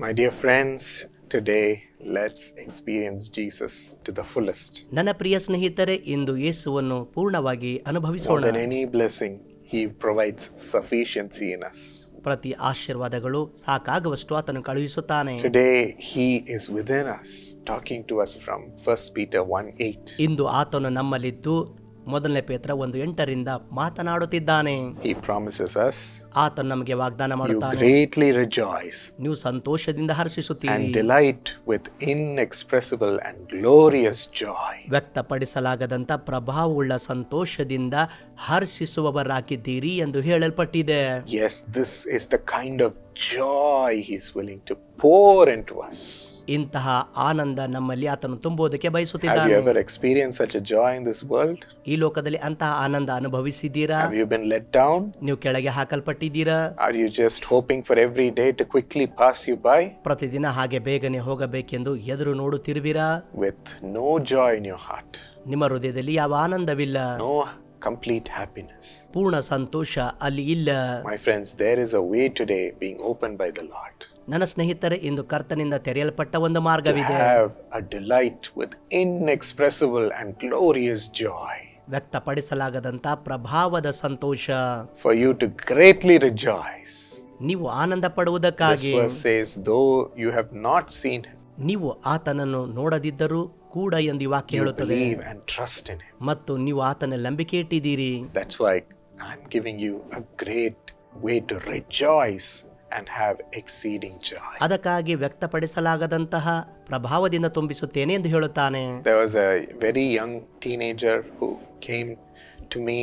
My dear friends, today let's experience Jesus to the fullest. ನನ್ನ ಪ್ರಿಯ ಸ್ನೇಹಿತರೆ ಇಂದು ಯೇಸುವನ್ನು ಪೂರ್ಣವಾಗಿ More ಅನುಭವಿಸೋಣ than any blessing, He provides sufficiency in us. ಪ್ರತಿ ಆಶೀರ್ವಾದಗಳು ಸಾಕಾಗುವಷ್ಟು ಆತನು ಕಳುಹಿಸುತ್ತಾನೆ Today, He is within us, talking to us from 1 Peter 1 8. ಇಂದು ಆತನು ನಮ್ಮಲ್ಲಿದ್ದು ಮೊದಲನೇ ಪೇತ್ರ ಒಂದು ಎಂಟರಿಂದ ಮಾತನಾಡುತ್ತಿದ್ದಾನೆ He promises us, ಆತನು ನಮಗೆ ವಾಗ್ದಾನ You ಮಾಡುತ್ತಾನೆ greatly rejoice ನೀವು ಸಂತೋಷದಿಂದ ಹರ್ಷಿಸುತ್ತೀರಿ and delight with inexpressible and glorious joy. ವ್ಯಕ್ತಪಡಿಸಲಾಗದಂತ ಪ್ರಭಾವವುಳ್ಳ ಸಂತೋಷದಿಂದ ಹರ್ಷಿಸುವವರಾಗಿದ್ದೀರಿ ಎಂದು ಹೇಳಲ್ಪಟ್ಟಿದೆ Yes, this is the kind of joy He's willing to pour into ಇಂತಹ ಆನಂದ ನಮ್ಮಲ್ಲಿ ಆತನು ತುಂಬುವುದಕ್ಕೆ ಬಯಸುತ್ತಿದ್ದಾರೆ experience such a joy in this world ಈ ಲೋಕದಲ್ಲಿ ಅಂತಹ ಆನಂದ ಅನುಭವಿಸಿದ್ದೀರಾ? ಯು ಬೀನ್ ಲೆಟ್ ಡೌನ್ ನೀವು ಕೆಳಗೆ ಹಾಕಲ್ಪಟ್ಟಿದ್ದೀರಾ? Are you just hoping for every day quickly pass you by ಪ್ರತಿದಿನ ಹಾಗೆ ಬೇಗನೆ ಹೋಗಬೇಕೆಂದು ಎದುರು ನೋಡುತ್ತಿರುವಿರಾ? With no joy in your heart ನಿಮ್ಮ ಹೃದಯದಲ್ಲಿ ಯಾವ ಆನಂದವಿಲ್ಲ. No complete happiness? ಪೂರ್ಣ ಸಂತೋಷ ಅಲ್ಲಿ ಇಲ್ಲ My friends, there is a way today being opened by the Lord ನನ್ನ ಸ್ನೇಹಿತರೆ ಇಂದು ಕರ್ತನಿಂದ ತೆರೆಯಲ್ಪಟ್ಟ ಒಂದು to ಮಾರ್ಗವಿದೆ have a delight with inexpressible and glorious joy, ವ್ಯಕ್ತಪಡಿಸಲಾಗದಂತ ಪ್ರಭಾವದ ಸಂತೋಷ for you to greatly rejoice. ನೀವು ಆನಂದ This ಪಡುವುದಕ್ಕಾಗಿ verse says, though you have not seen him, ನೀವು ಆತನನ್ನು ನೋಡದಿದ್ದರೂ ಕೂಡ ಎಂದು ವಾಕ್ಯ ಹೇಳುತ್ತದೆ believe and trust in him. ಮತ್ತು ನೀವು ಆತನ ನಂಬಿಕೆ ಇಟ್ಟಿದ್ದೀರಿ That's why I'm giving you a great way to rejoice and have exceeding joy. ಅದಕ್ಕಾಗಿ ವ್ಯಕ್ತಪಡಿಸಲಾಗದಂತಹ ಪ್ರಭಾವದಿಂದ ತುಂಬಿಸುತ್ತೇನೆ ಎಂದು ಹೇಳುತ್ತಾನೆ There was a very young teenager who came to me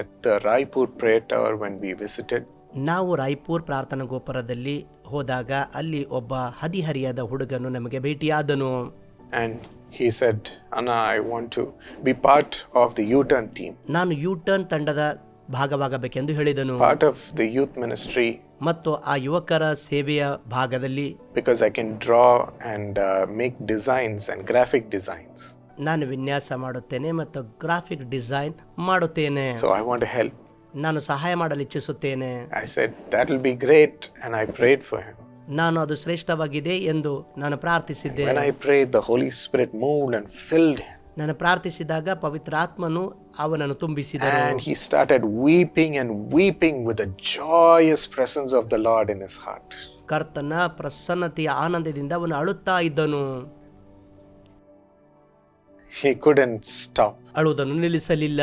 at the Raipur prayer tower when we visited. ನಾವು ರಾಯ್ಪುರ್ ಪ್ರಾರ್ಥನಾ ಗೋಪುರದಲ್ಲಿ ಹೋದಾಗ ಅಲ್ಲಿ ಒಬ್ಬ ಹದಿಹರಿಯದ ಹುಡುಗನು ನಮಗೆ ಭೇಟಿಯಾದನು And he said, Anna, I want to be part of the U turn team, ನಾನು ಯೂ ಟರ್ನ್ ತಂಡದ ಭಾಗವಾಗಬೇಕೆಂದು ಹೇಳಿದನು part of the youth ministry, ಮತ್ತು ಆ ಯುವಕರ ಸೇವೆಯ ಭಾಗದಲ್ಲಿ because I can draw and uh, make designs and graphic designs. ನಾನು ವಿನ್ಯಾಸ ಮಾಡುತ್ತೇನೆ ಮತ್ತು ಗ್ರಾಫಿಕ್ ಡಿಸೈನ್ ಮಾಡುತ್ತೇನೆ So I want to help. ನಾನು ಸಹಾಯ ಮಾಡಲು ಇಚ್ಛಿಸುತ್ತೇನೆ I said, That will be great. And I prayed for him. ನಾನು ಅದು ಶ್ರೇಷ್ಠವಾಗಿದೆ ಎಂದು ನಾನು ಪ್ರಾರ್ಥಿಸಿದ್ದೆ When I prayed, the Holy Spirit moved and filled him. ನಾನು ಪ್ರಾರ್ಥಿಸಿದಾಗ ಪವಿತ್ರಾತ್ಮನು ಅವನನ್ನು ತುಂಬಿಸಿದ And he started weeping and weeping with the joyous presence of the Lord in his heart. ಕರ್ತನ ಪ್ರಸನ್ನತೆಯ ಆನಂದದಿಂದ ಅವನು ಅಳುತ್ತಾ ಇದ್ದನು He couldn't stop, ಅಳುವುದನ್ನು ನಿಲ್ಲಿಸಲಿಲ್ಲ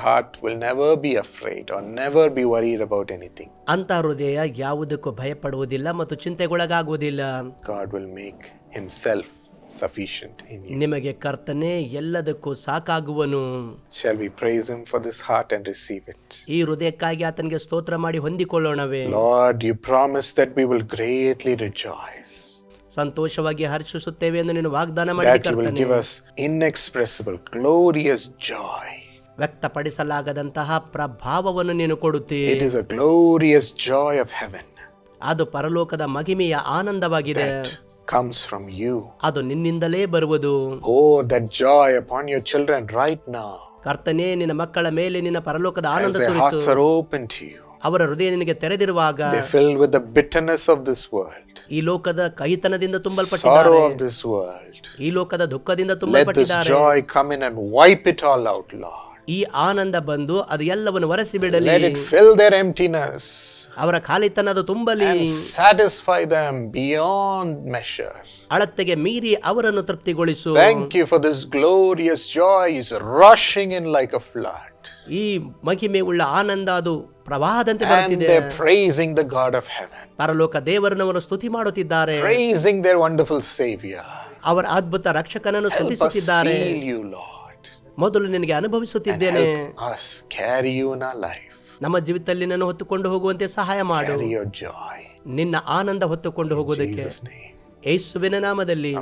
heart will never be afraid or never be worried about anything. ಅಂತ ಹೃದಯ ಯಾವುದಕ್ಕೂ ಭಯಪಡುವುದಿಲ್ಲ ಮತ್ತು ಚಿಂತೆಗೊಳಗಾಗುವುದಿಲ್ಲ God will make Himself sufficient in you. ನಿಮಗೆ ಕರ್ತನೆ ಎಲ್ಲದಕ್ಕೂ ಸಾಕಾಗುವನು Shall we praise Him for this heart and receive it? ಈ ಹೃದಯಕ್ಕಾಗಿ ಆತನಿಗೆ ಸ್ತೋತ್ರ ಮಾಡಿ ಹೊಂದಿಕೊಳ್ಳೋಣವೇ Lord, you promised that we will greatly rejoice, ಸಂತೋಷವಾಗಿ ಹರ್ಷಿಸುತ್ತೇವೆ ಎಂದು ನೀನು ವಾಗ್ದಾನ ಮಾಡಿ that you will give us inexpressible, glorious joy. ವ್ಯಕ್ತಪಡಿಸಲಾಗದಂತಹ ಪ್ರಭಾವವನ್ನು ನೀನು ಕೊಡುತ್ತಿ It is a glorious joy of heaven ಅದು ಪರಲೋಕದ ಮಹಿಮೆಯ ಆನಂದವಾಗಿದೆ that comes from you. ಅದು ನಿನ್ನಿಂದಲೇ ಬರುವುದು Oh, that joy upon your children right now ಕರ್ತನೇ ನಿನ್ನ ಮಕ್ಕಳ ಮೇಲೆ ನಿನ್ನ ಪರಲೋಕದ as Ananda their hearts are open to you. ಅವರ ಹೃದಯ ನಿನಗೆ ತೆರೆದಿರುವಾಗ They're filled with the bitterness of this world, ಈ ಲೋಕದ ಕಹಿತನದಿಂದ ತುಂಬಲ್ಪಟ್ಟಿದ್ದಾರೆ sorrow of this world. ಈ ಲೋಕದ ದುಃಖದಿಂದ Let this ತುಂಬಲ್ಪಟ್ಟಿದ್ದಾರೆ joy come in and wipe it all out, Lord. ಈ ಆನಂದ ಬಂದು ಅದು ಎಲ್ಲವನ್ನು ಒರೆಸಿ ಬಿಡಲಿ. ಅವರ ಖಾಲಿತನದ ತುಂಬಲಿ ಸ್ಯಾಟಿಸ್ಫೈ ದಮ್ ಬಿಯಾಂಡ್ ಮೆಷರ್ ಅಳತೆಗೆ ಮೀರಿ ಅವರನ್ನು ತೃಪ್ತಿಗೊಳಿಸು. Thank you for this glorious joy is rushing in like a flood ಈ ಮಹಿಮೆ ಉಳ್ಳ ಆನಂದ ಅದು ಪ್ರವಾಹದಂತೆ ಬರುತ್ತಿದೆ. Praising the God of heaven ಪರಲೋಕ ದೇವರನ್ನು ಸ್ತುತಿ ಮಾಡುತ್ತಿದ್ದಾರೆ. ಪ್ರೇಸಿಂಗ್ ದೇರ್ ವಂಡರ್ಫುಲ್ ಸೇವಿಯರ್ ಅವರ ಅದ್ಭುತ ರಕ್ಷಕನನ್ನು ಸ್ತುತಿಸುತ್ತಿದ್ದಾರೆ. ಹೆಲ್ಪ್ ಯು ಲಾರ್ಡ್ ಮೊದಲು ನಿನಗೆ ಅನುಭವಿಸುತ್ತಿದ್ದೇನೆ. ನಮ್ಮ ಜೀವಿತದಲ್ಲಿ ನಾನು ಹೊತ್ತುಕೊಂಡು ಹೋಗುವಂತೆ ಸಹಾಯ ಮಾಡು Carry your joy. ನಿನ್ನ ಆನಂದ ಹೊತ್ತುಕೊಂಡು ಹೋಗುವುದಕ್ಕೆ ಯೇಸುವಿನ ನಾಮದಲ್ಲಿ.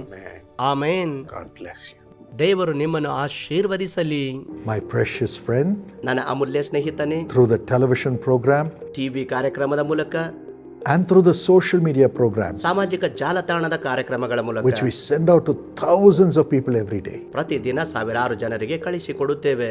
ಆಮೇನ್. ದೇವರು ನಿಮ್ಮನ್ನು ಆಶೀರ್ವದಿಸಲಿ ಮೈ precious ಫ್ರೆಂಡ್ ನನ್ನ ಅಮೂಲ್ಯ ಸ್ನೇಹಿತನೇ through the television program TV ಕಾರ್ಯಕ್ರಮದ ಮೂಲಕ and through the social media programs, ಸಾಮಾಜಿಕ ಜಾಲತಾಣದ ಕಾರ್ಯಕ್ರಮಗಳ which ಮೂಲಕ we send out to thousands of people every day, ಪ್ರತಿದಿನ ಸಾವಿರಾರು ಜನರಿಗೆ ಕಳಿಸಿಕೊಡುತ್ತೇವೆ